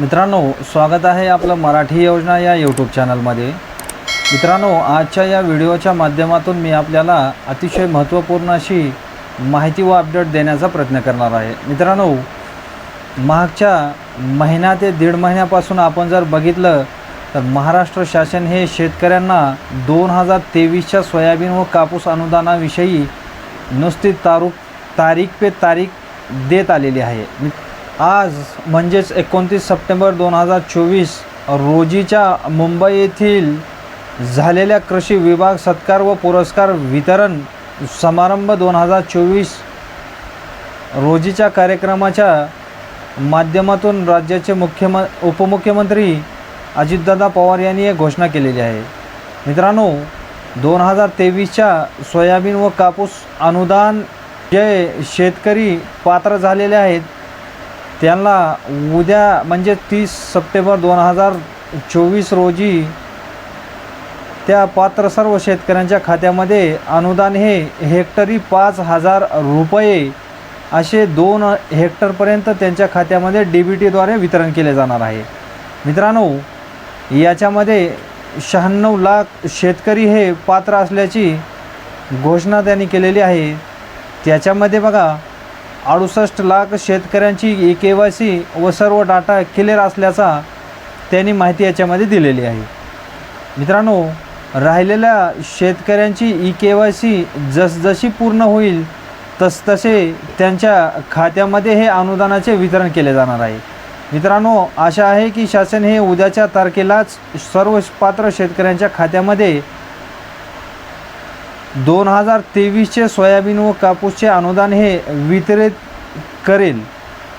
मित्रांनो स्वागत आहे आपलं मराठी योजना या यूट्यूब चॅनलमध्ये मित्रांनो आजच्या या व्हिडिओच्या माध्यमातून मी आपल्याला अतिशय महत्त्वपूर्ण अशी माहिती व अपडेट देण्याचा प्रयत्न करणार आहे. मित्रांनो मागच्या महिना ते दीड महिन्यापासून आपण जर बघितलं तर महाराष्ट्र शासन हे शेतकऱ्यांना दोन हजार तेवीसच्या सोयाबीन व कापूस अनुदानाविषयी नुसती तारू तारीख पे तारीख देत आलेली आहे. आज म्हणजेच एकोणतीस सप्टेंबर दोन हजार चोवीस रोजीच्या मुंबई येथील झालेल्या कृषी विभाग सत्कार व पुरस्कार वितरण समारंभ दोन हजार चोवीस रोजीच्या कार्यक्रमाच्या माध्यमातून राज्याचे मुख्यम उपमुख्यमंत्री अजितदादा पवार यांनी एक घोषणा केलेली आहे. मित्रांनो दोन हजार तेवीसच्या सोयाबीन व कापूस अनुदान जे शेतकरी पात्र झालेले आहेत त्यांना उद्या म्हणजे तीस सप्टेंबर दोन हजार चोवीस रोजी त्या पात्र सर्व शेतकऱ्यांच्या खात्यामध्ये अनुदान हे हेक्टरी पाच हजार रुपये असे दोन हेक्टरपर्यंत त्यांच्या खात्यामध्ये डी बी टीद्वारे वितरण केले जाणार आहे. मित्रांनो याच्यामध्ये शहाण्णव लाख शेतकरी हे पात्र असल्याची घोषणा त्यांनी केलेली आहे. त्याच्यामध्ये बघा अडुसष्ट लाख शेतकऱ्यांची ई के वाय सी व सर्व डाटा क्लिअर असल्याचा त्यांनी माहिती याच्यामध्ये दिलेली आहे. मित्रांनो राहिलेल्या शेतकऱ्यांची ई के वाय सी जसजशी पूर्ण होईल तसतसे त्यांच्या खात्यामध्ये हे अनुदानाचे वितरण केले जाणार आहे. मित्रांनो आशा आहे की शासन हे उद्याच्या तारखेलाच सर्व पात्र शेतकऱ्यांच्या खात्यामध्ये दोन हजार तेवीसचे सोयाबीन व कापूसचे अनुदान हे वितरित करेल.